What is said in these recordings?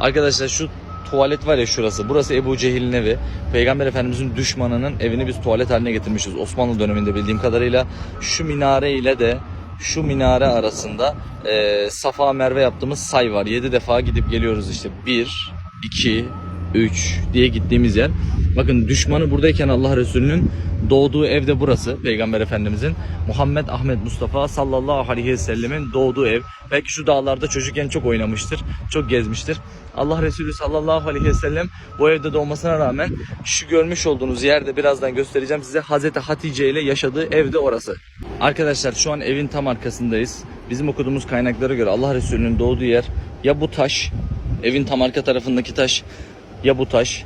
Arkadaşlar şu tuvalet var ya şurası. Burası Ebu Cehil'in evi. Peygamber Efendimizin düşmanının evini biz tuvalet haline getirmişiz. Osmanlı döneminde bildiğim kadarıyla. Şu minare ile de şu minare arasında e, Safa Merve yaptığımız say var. 7 defa gidip geliyoruz işte. 1, 2, 3 diye gittiğimiz yer. Bakın düşmanı buradayken Allah Resulü'nün doğduğu ev de burası. Peygamber Efendimizin Muhammed Ahmet Mustafa sallallahu aleyhi ve sellemin doğduğu ev. Belki şu dağlarda çocukken çok oynamıştır. Çok gezmiştir. Allah Resulü sallallahu aleyhi ve sellem bu evde doğmasına rağmen şu görmüş olduğunuz yerde birazdan göstereceğim size Hazreti Hatice ile yaşadığı ev de orası. Arkadaşlar şu an evin tam arkasındayız. Bizim okuduğumuz kaynaklara göre Allah Resulü'nün doğduğu yer ya bu taş, evin tam arka tarafındaki taş ya bu taş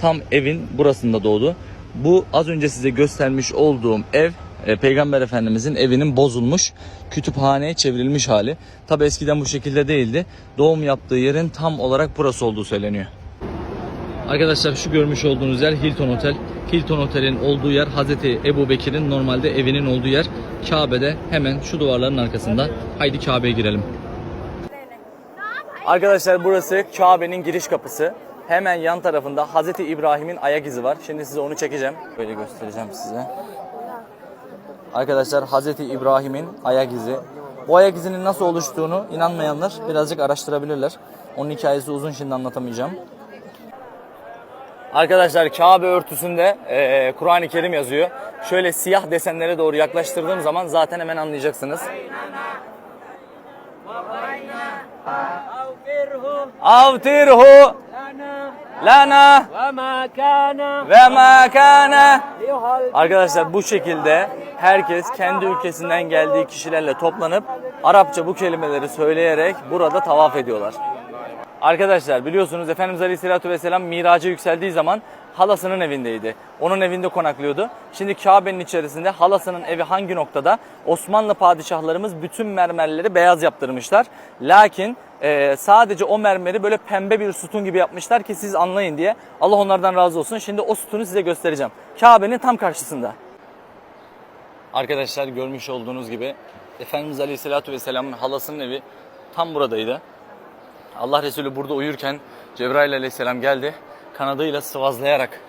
tam evin burasında doğdu. Bu az önce size göstermiş olduğum ev e, Peygamber Efendimizin evinin bozulmuş kütüphaneye çevrilmiş hali. Tabi eskiden bu şekilde değildi. Doğum yaptığı yerin tam olarak burası olduğu söyleniyor. Arkadaşlar şu görmüş olduğunuz yer Hilton Otel. Hilton Otel'in olduğu yer Hazreti Ebu Bekir'in normalde evinin olduğu yer. Kabe'de hemen şu duvarların arkasında. Haydi Kabe'ye girelim. Arkadaşlar burası Kabe'nin giriş kapısı. Hemen yan tarafında Hazreti İbrahim'in ayak izi var. Şimdi size onu çekeceğim. Böyle göstereceğim size. Arkadaşlar Hazreti İbrahim'in ayak izi. Bu ayak izinin nasıl oluştuğunu inanmayanlar birazcık araştırabilirler. Onun hikayesi uzun şimdi anlatamayacağım. Arkadaşlar Kabe örtüsünde eee, Kur'an-ı Kerim yazıyor. Şöyle siyah desenlere doğru yaklaştırdığım zaman zaten hemen anlayacaksınız. Avtirhu lana ve ma kana ve ma Arkadaşlar bu şekilde herkes kendi ülkesinden geldiği kişilerle toplanıp Arapça bu kelimeleri söyleyerek burada tavaf ediyorlar. Arkadaşlar biliyorsunuz Efendimiz Aleyhisselatü Vesselam miraca yükseldiği zaman halasının evindeydi. Onun evinde konaklıyordu. Şimdi Kabe'nin içerisinde halasının evi hangi noktada? Osmanlı padişahlarımız bütün mermerleri beyaz yaptırmışlar. Lakin e, sadece o mermeri böyle pembe bir sütun gibi yapmışlar ki siz anlayın diye. Allah onlardan razı olsun. Şimdi o sütunu size göstereceğim. Kabe'nin tam karşısında. Arkadaşlar görmüş olduğunuz gibi Efendimiz Aleyhisselatü Vesselam'ın halasının evi tam buradaydı. Allah Resulü burada uyurken Cebrail Aleyhisselam geldi. Kanadıyla sıvazlayarak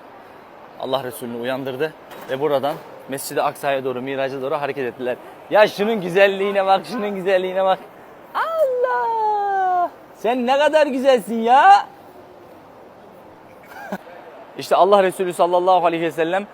Allah Resulü'nü uyandırdı ve buradan Mescid-i Aksa'ya doğru, Miraç'a doğru hareket ettiler. Ya şunun güzelliğine bak, şunun güzelliğine bak. Sen ne kadar güzelsin ya. İşte Allah Resulü sallallahu aleyhi ve sellem